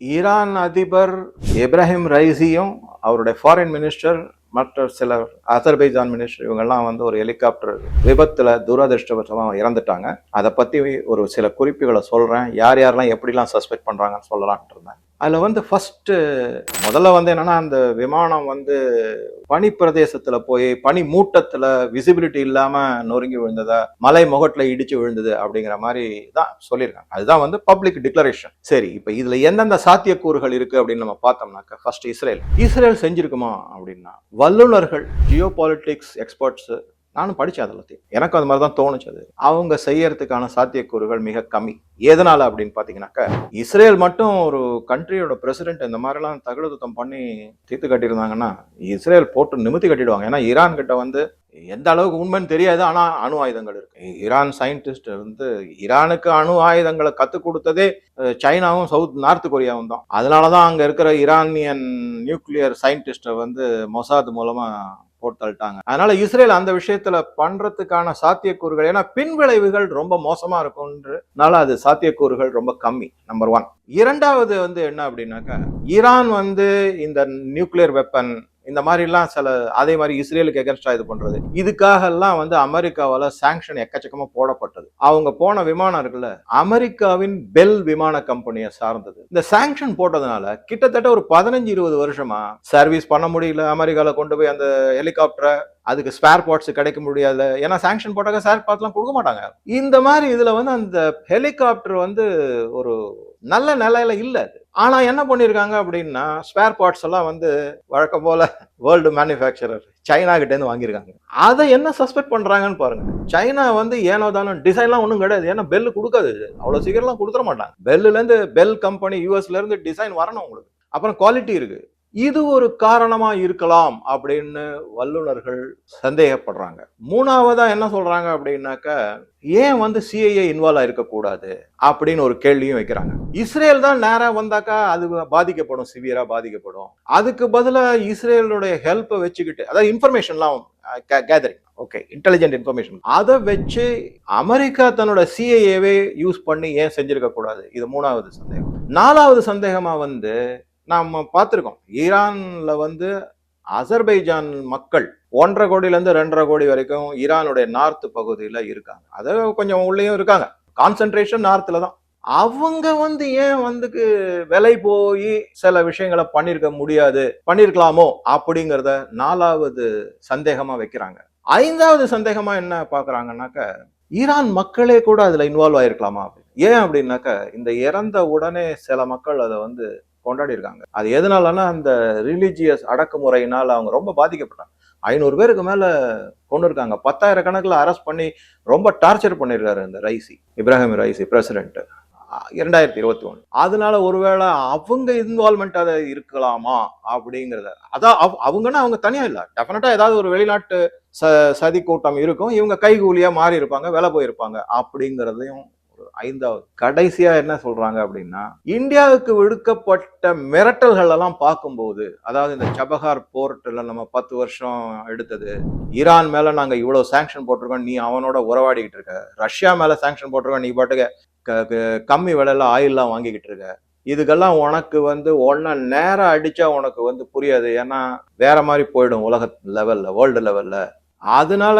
Iran அதிபர் இப்ராஹிம் ரைசியும் அவருடைய foreign minister மற்ற சில அசர்பைஜான் மினிஸ்டர் இவங்கெல்லாம் வந்து ஒரு ஹெலிகாப்டர் விபத்தில் துரதிருஷ்டவசமாக இறந்துட்டாங்க. அதை பற்றி ஒரு சில குறிப்புகளை சொல்கிறேன் யார் யாரெல்லாம் எப்படிலாம் சஸ்பெக்ட் பண்ணுறாங்கன்னு சொல்லலான்ட்டு இருந்தேன். அதில் வந்து ஃபஸ்ட்டு முதல்ல வந்து என்னன்னா அந்த விமானம் வந்து பனி பிரதேசத்தில் போய் பனி மூட்டத்தில் விசிபிலிட்டி இல்லாமல் நொறுங்கி விழுந்ததா மலை முகட்டில் இடிச்சு விழுந்தது அப்படிங்கிற மாதிரி தான் சொல்லியிருக்காங்க. அதுதான் வந்து பப்ளிக் டிக்ளரேஷன் சரி இப்போ இதில் எந்தெந்த சாத்தியக்கூறுகள் இருக்குது அப்படின்னு நம்ம பார்த்தோம்னாக்க ஃபர்ஸ்ட் இஸ்ரேல். இஸ்ரேல் செஞ்சுருக்குமா அப்படின்னா வல்லுநர்கள் ஜியோ பாலிட்டிக்ஸ் எக்ஸ்பர்ட்ஸு நானும் படித்தேன் அதில் எனக்கு அது மாதிரி தான் தோணுச்சு அது. அவங்க செய்யறதுக்கான சாத்தியக்கூறுகள் மிக கம்மி. எதனால அப்படின்னு பார்த்தீங்கன்னாக்கா இஸ்ரேல் மட்டும் ஒரு கண்ட்ரியோட பிரசிடென்ட் இந்த மாதிரிலாம் தகுடுத்தம் பண்ணி தீர்த்து கட்டியிருந்தாங்கன்னா இஸ்ரேல் போட்டு நிமித்தி கட்டிடுவாங்க. ஏன்னா ஈரான் கிட்ட வந்து எந்த அளவுக்கு உண்மைன்னு தெரியாது ஆனால் அணு ஆயுதங்கள் இருக்கு. ஈரான் சயின்டிஸ்ட் வந்து ஈரானுக்கு அணு ஆயுதங்களை கற்றுக் கொடுத்ததே சைனாவும் சவுத் நார்த் கொரியாவும் தான். அதனாலதான் அங்கே இருக்கிற ஈரானியன் நியூக்ளியர் சயின்டிஸ்ட்டை வந்து மொசாத் மூலமாக போட்டு தள்ளிட்டாங்க. அதனால இஸ்ரேல் அந்த விஷயத்துல பண்றதுக்கான சாத்தியக்கூறுகள் ஏன்னா பின் விளைவுகள் ரொம்ப மோசமா இருக்கும்ன்றனால அது சாத்தியக்கூறுகள் ரொம்ப கம்மி நம்பர் ஒன் இரண்டாவது வந்து என்ன அப்படின்னாக்கா ஈரான் வந்து இந்த நியூக்ளியர் வெப்பன் இந்த மாதிரிலாம் சில அதே மாதிரி இஸ்ரேலுக்கு எகென்ஸ்டா இது பண்ணுறது இதுக்காக எல்லாம் வந்து அமெரிக்காவால் சாங்ஷன் எக்கச்சக்கமாக போடப்பட்டது. அவங்க போன விமானம் இருக்குல்ல அமெரிக்காவின் பெல் விமான கம்பெனியை சார்ந்தது. இந்த சாங்ஷன் போட்டதுனால கிட்டத்தட்ட ஒரு பதினஞ்சு இருபது வருஷமா சர்வீஸ் பண்ண முடியல. அமெரிக்காவில் கொண்டு போய் அந்த ஹெலிகாப்டரை அதுக்கு ஸ்பேர் பார்ட்ஸ் கிடைக்க முடியாது ஏன்னா சாங்ஷன் போட்டாக்க ஸ்பேர் பார்ட்ஸ்லாம் கொடுக்க மாட்டாங்க. இந்த மாதிரி இதில் வந்து அந்த ஹெலிகாப்டர் வந்து ஒரு நல்ல நிலையில இல்லை அது. ஆனால் என்ன பண்ணியிருக்காங்க அப்படின்னா ஸ்பேர் பார்ட்ஸ் எல்லாம் வந்து வழக்கம் போல் வேர்ல்டு மேனுஃபேக்சரர் சைனா கிட்டேருந்து வாங்கியிருக்காங்க. அதை என்ன சஸ்பெக்ட் பண்ணுறாங்கன்னு பாருங்கள் சைனா வந்து ஏனோ தானோ டிசைன்லாம் ஒன்றும் கிடையாது. ஏன்னா பெல் கொடுக்காது. அவ்வளோ சீக்கிரம்லாம் கொடுத்துட மாட்டாங்க. பெல்லுலேருந்து பெல் கம்பெனி யூஎஸ்லேருந்து டிசைன் வரணும் உங்களுக்கு. அப்புறம் குவாலிட்டி இருக்குது இது ஒரு காரணமா இருக்கலாம் அப்படின்னு வல்லுநர்கள் சந்தேகப்படுறாங்க. மூணாவதா என்ன சொல்றாங்க அப்படின்னாக்க ஏன் வந்து சிஐஏ இன்வால்வ் ஆயிருக்க கூடாது அப்படின்னு ஒரு கேள்வியும் வைக்கிறாங்க. இஸ்ரேல் தான் நேராக வந்தாக்கா அது பாதிக்கப்படும் சிவியரா பாதிக்கப்படும். அதுக்கு பதிலாக இஸ்ரேலுடைய ஹெல்ப்பை வச்சுக்கிட்டு அதாவது இன்ஃபர்மேஷன்லாம் கேதரிங் ஓகே இன்டெலிஜென்ட் இன்ஃபர்மேஷன் அதை வச்சு அமெரிக்கா தன்னோட சிஐஏவே யூஸ் பண்ணி ஏன் செஞ்சிருக்க கூடாது இது மூணாவது சந்தேகம். நாலாவது சந்தேகமா வந்து நாம் பார்த்துருக்கோம். ஈரானில் வந்து அசர்பைஜான் மக்கள் ஒன்றரை கோடியிலேருந்து ரெண்டரை கோடி வரைக்கும் ஈரானுடைய நார்த் பகுதியில் இருக்காங்க. அதை கொஞ்சம் உள்ளேயும் இருக்காங்க. கான்சென்ட்ரேஷன் நார்த்தில் தான். அவங்க வந்து ஏன் வந்துக்கு விலை போய் சில விஷயங்களை பண்ணியிருக்க முடியாது பண்ணியிருக்கலாமோ அப்படிங்கிறத நாலாவது சந்தேகமா வைக்கிறாங்க. ஐந்தாவது சந்தேகமா என்ன பாக்குறாங்கன்னாக்க ஈரான் மக்களே கூட அதுல இன்வால்வ் ஆயிருக்கலாமா அப்படின்னு. ஏன் அப்படின்னாக்க இந்த இறந்த உடனே சில மக்கள் அதை வந்து கொண்டாடி இருக்காங்க அது எதனாலன்னா அந்த ரிலீஜியஸ் அடக்குமுறையினால் அவங்க ரொம்ப பாதிக்கப்பட்டாங்க. ஐநூறு பேருக்கு மேலே கொண்டு இருக்காங்க பத்தாயிரம் கணக்குல அரெஸ்ட் பண்ணி ரொம்ப டார்ச்சர் பண்ணியிருக்காரு இந்த ரைசி இப்ராஹிம் ரைசி பிரசிடென்ட் இரண்டாயிரத்தி இருபத்தி ஒன்று அதனால ஒருவேளை அவங்க இன்வால்மெண்ட் அதை இருக்கலாமா அப்படிங்கிறத அதான் அவ் அவங்கன்னா அவங்க தனியாக இல்லை. டெஃபினட்டாக ஏதாவது ஒரு வெளிநாட்டு ச சதி கூட்டம் இருக்கும். இவங்க கைகூலியாக மாறி இருப்பாங்க வேலை போயிருப்பாங்க அப்படிங்கிறதையும் ஐந்தாவது கடைசியா என்ன சொல்றாங்க அப்படின்னா இந்தியாவுக்கு விடுக்கப்பட்ட மிரட்டல்கள் எல்லாம் பார்க்கும்போது அதாவது இந்த சபஹார் போர்ட்ல நம்ம பத்து வருஷம் எடுத்தது ஈரான் மேல நாங்க இவ்வளவு சாங்ஷன் போட்டிருக்கோம் நீ அவனோட உறவாடிக்கிட்டு இருக்க. ரஷ்யா மேல சாங்ஷன் போட்டிருக்கோம் நீ பாட்டுக்க க- கம்மி விலையில ஆயில்லாம் வாங்கிக்கிட்டு இருக்க. இதுக்கெல்லாம் உனக்கு வந்து ஒன்னா நேரம் அடிச்சா உனக்கு வந்து புரியாது. ஏன்னா வேற மாதிரி போயிடும் உலக லெவல்ல வேர்ல்டு லெவல்ல அதனால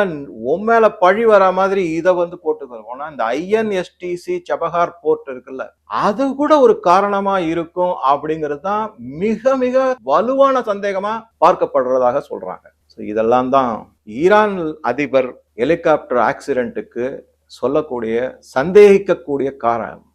உன் மேல பழி வர மாதிரி இதை வந்து போட்டு இந்த ஐஎன்எஸ்டிசி சபஹார் போர்ட் இருக்குல்ல அது கூட ஒரு காரணமா இருக்கும் அப்படிங்கிறது தான் மிக மிக வலுவான சந்தேகமா பார்க்கப்படுறதாக சொல்றாங்க. ஸோ இதெல்லாம் தான் ஈரான் அதிபர் ஹெலிகாப்டர் ஆக்சிடென்ட்டுக்கு சொல்லக்கூடிய சந்தேகிக்கக்கூடிய காரணம்.